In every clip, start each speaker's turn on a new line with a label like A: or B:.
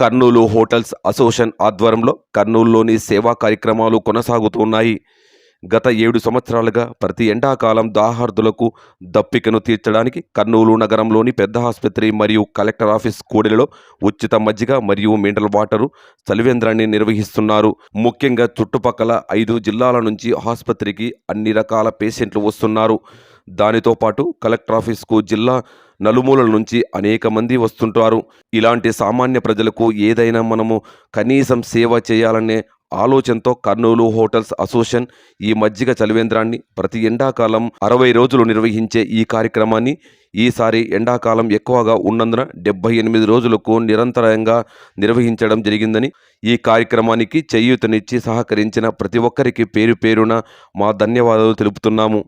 A: Kurnool hotels association ఆధ్వర్యంలో కర్నూలులోని సేవా కార్యక్రమాలు కొనసాగుతున్నాయి గత ఏడు సంవత్సరాలుగా ప్రతి ఎండాకాలం దాహార్థులకు దప్పికను తీర్చడానికి కర్నూలు నగరంలోని పెద్ద ఆసుపత్రి మరియు కలెక్టర్ ఆఫీస్ కూడలిలో ఉచిత మజ్జిగ మరియు మినరల్ వాటరు చలివేంద్రాన్ని నిర్వహిస్తున్నారు. ముఖ్యంగా చుట్టుపక్కల ఐదు జిల్లాల నుంచి ఆసుపత్రికి అన్ని రకాల పేషెంట్లు వస్తున్నారు. దానితో పాటు కలెక్టర్ ఆఫీస్కు జిల్లా నలుమూలల నుంచి అనేక మంది వస్తుంటారు. ఇలాంటి సామాన్య ప్రజలకు ఏదైనా మనము కనీసం సేవ చేయాలనే ఆలోచనతో కర్నూలు హోటల్స్ అసోసియేషన్ ఈ మజ్జిగ చలివేంద్రాన్ని ప్రతి ఎండాకాలం అరవై రోజులు నిర్వహించే ఈ కార్యక్రమాన్ని ఈసారి ఎండాకాలం ఎక్కువగా ఉన్నందున డెబ్బై ఎనిమిది రోజులకు నిరంతరంగా నిర్వహించడం జరిగిందని ఈ కార్యక్రమానికి చేయూతనిచ్చి సహకరించిన ప్రతి ఒక్కరికి పేరు పేరున మా ధన్యవాదాలు తెలుపుతున్నాము.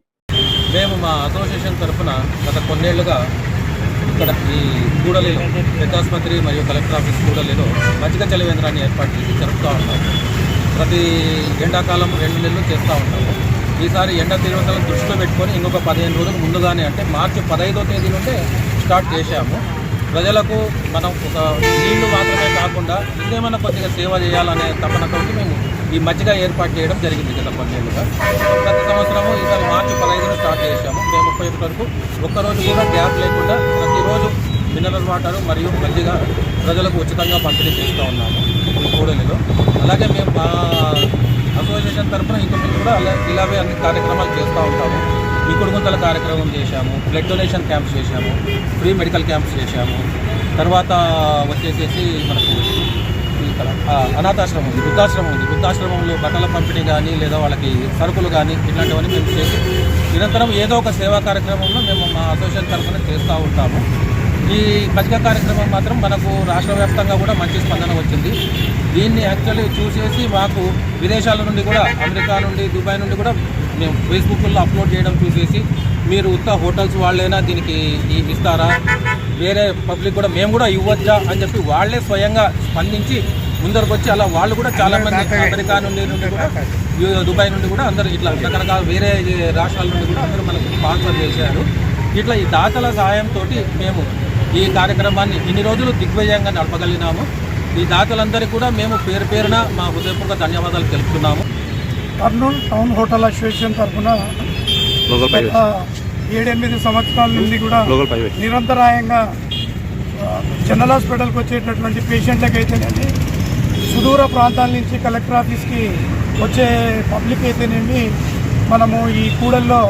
B: మేము మా అసోసియేషన్ తరఫున గత కొన్నేళ్ళుగా ఇక్కడ ఈ కూడలిలో పెద్దాసుపత్రి మరియు కలెక్టర్ ఆఫీస్ కూడలిలో మజ్జిగ చలివేంద్రాన్ని ఏర్పాటు చేసి జరుపుతూ ఉంటాము ప్రతి ఎండాకాలం రెండు నెలలు చేస్తూ ఉంటాము. ఈసారి ఎండ తీవ్రతలను దృష్టిలో పెట్టుకొని ఇంకొక పదిహేను రోజులు ముందుగానే అంటే మార్చి పదహైదో తేదీ నుండే స్టార్ట్ చేశాము. ప్రజలకు మనం ఒక నీళ్ళు మాత్రమే కాకుండా ఇంకేమైనా కొద్దిగా సేవ చేయాలనే తపనతోటి మేము ఈ మధ్యగా ఏర్పాటు చేయడం జరిగింది గత కొన్నేళ్ళుగా ప్రతి సంవత్సరము ఈసారి మార్చి పదహైదున స్టార్ట్ చేశాము. మే ముప్పై ఒకటి వరకు ఒక్కరోజు కూడా గ్యాప్ లేకుండా ప్రతిరోజు మినరల్ వాటర్ మరియు మజ్జిగ ప్రజలకు ఉచితంగా పంపిణీ చేస్తూ ఉన్నాము ఈ కూడలిలో. అలాగే మేము మా అసోసియేషన్ తరఫున ఇంకొకటి కూడా అలా ఇలాగే అన్ని కార్యక్రమాలు చేస్తూ ఉంటాము. ఈ కుడుగుంతల కార్యక్రమం చేశాము బ్లడ్ డొనేషన్ క్యాంప్స్ చేశాము ఫ్రీ మెడికల్ క్యాంప్స్ చేశాము. తర్వాత వచ్చేసేసి మనకు ఉంది అనాథాశ్రమం ఉంది వృద్ధాశ్రమం ఉంది. వృద్ధాశ్రమంలో బట్టల పంపిణీ కానీ లేదా వాళ్ళకి సరుకులు కానీ ఇట్లాంటివన్నీ మేము చేసి నిరంతరం ఏదో ఒక సేవా కార్యక్రమంలో మేము మా అసోసియేషన్ తరఫున చేస్తూ ఉంటాము. ఈ పచ్చిక కార్యక్రమం మాత్రం మనకు రాష్ట్ర వ్యాప్తంగా కూడా మంచి స్పందన వచ్చింది. దీన్ని యాక్చువల్లీ చూసేసి మాకు విదేశాల నుండి కూడా అమెరికా నుండి దుబాయ్ నుండి కూడా మేము ఫేస్బుక్లో అప్లోడ్ చేయడం చూసేసి మీరు ఉత్త హోటల్స్ వాళ్ళైనా దీనికి ఇస్తారా? వేరే పబ్లిక్ కూడా మేము కూడా ఇవ్వచ్చా అని చెప్పి వాళ్ళే స్వయంగా స్పందించి ముందరకు వచ్చి అలా వాళ్ళు కూడా చాలా మంది అమెరికా నుండి నుండి కూడా దుబాయ్ నుండి కూడా అందరూ ఇట్లా రకరకాల వేరే రాష్ట్రాల నుండి కూడా అందరూ మనకు స్పాన్సర్ చేశారు. ఇట్లా ఈ దాతల సహాయంతో మేము ఈ కార్యక్రమాన్ని ఇన్ని రోజులు దిగ్విజయంగా నడపగలిగినాము. ఈ దాతలందరికీ కూడా మేము పేరు పేరున మా హృదయపూర్వక ధన్యవాదాలు తెలుపుతున్నాము.
C: కర్నూలు టౌన్ హోటల్ అసోసియేషన్ తరఫున ఏడెనిమిది సంవత్సరాల నుండి కూడా నిరంతరాయంగా జనరల్ హాస్పిటల్కి వచ్చేటటువంటి పేషెంట్లకు అయితేనేమి సుదూర ప్రాంతాల నుంచి కలెక్టర్ ఆఫీస్కి వచ్చే పబ్లిక్ అయితేనేమి మనము ఈ కూడల్లో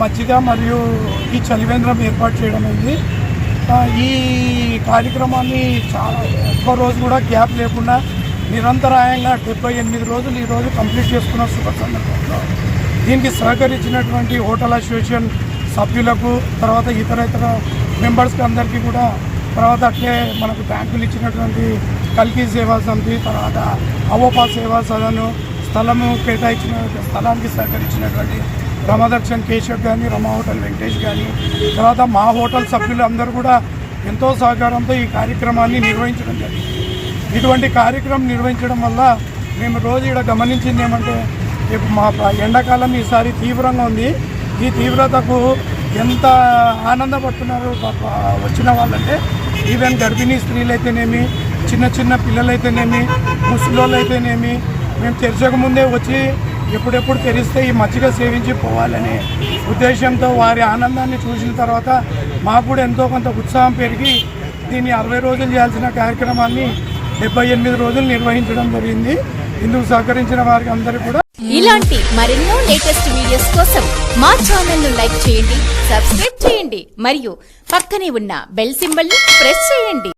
C: మజ్జిగ మరియు ఈ చలివేంద్రం ఏర్పాటు చేయడం అయింది. ఈ కార్యక్రమాన్ని చాలా ఎక్కువ రోజు కూడా గ్యాప్ లేకుండా నిరంతరాయంగా డెబ్బై ఎనిమిది రోజులు ఈ రోజు కంప్లీట్ చేసుకున్న శుభ సందర్భంలో దీనికి సహకరించినటువంటి హోటల్ అసోసియేషన్ సభ్యులకు తర్వాత ఇతర ఇతర మెంబర్స్కి అందరికీ కూడా తర్వాత అట్లే మనకు బ్యాంకులు ఇచ్చినటువంటి కల్కి సేవా సమితి తర్వాత అవోపా సేవా సదను స్థలము కేటాయించిన స్థలానికి సహకరించినటువంటి రమదర్శన్ కేశవ్ కానీ రమా హోటల్ వెంకటేష్ కానీ తర్వాత మా హోటల్ సభ్యులు అందరూ కూడా ఎంతో సహకారంతో ఈ కార్యక్రమాన్ని నిర్వహించడం జరిగింది. ఇటువంటి కార్యక్రమం నిర్వహించడం వల్ల మేము రోజు ఇక్కడ గమనించింది ఏమంటే ఇప్పుడు మా ఎండాకాలం ఈసారి తీవ్రంగా ఉంది. ఈ తీవ్రతకు ఎంత ఆనందపడుతున్నారు వచ్చిన వాళ్ళంటే ఈవెన్ గర్భిణీ స్త్రీలు అయితేనేమి చిన్న చిన్న పిల్లలైతేనేమి ముసలోళ్ళు అయితేనేమి మేము తెరచక ముందే వచ్చి ఎప్పుడెప్పుడు తెరిస్తే ఈ మజ్జిగ సేవించి పోవాలనే ఉద్దేశంతో వారి ఆనందాన్ని చూసిన తర్వాత మాకు కూడా ఎంతో కొంత ఉత్సాహం పెరిగి దీన్ని అరవై రోజులు చేయాల్సిన కార్యక్రమాన్ని డెబ్బై ఎనిమిది రోజులు నిర్వహించడం జరిగింది. ఇందుకు సహకరించిన వారికి అందరికీ కూడా
D: ఇలాంటి మరెన్నో లేటెస్ట్ వీడియోస్ కోసం మా ఛానల్ను లైక్ చేయండి సబ్స్క్రైబ్ చేయండి మరియు పక్కనే ఉన్న బెల్ సింబల్ని ప్రెస్ చేయండి.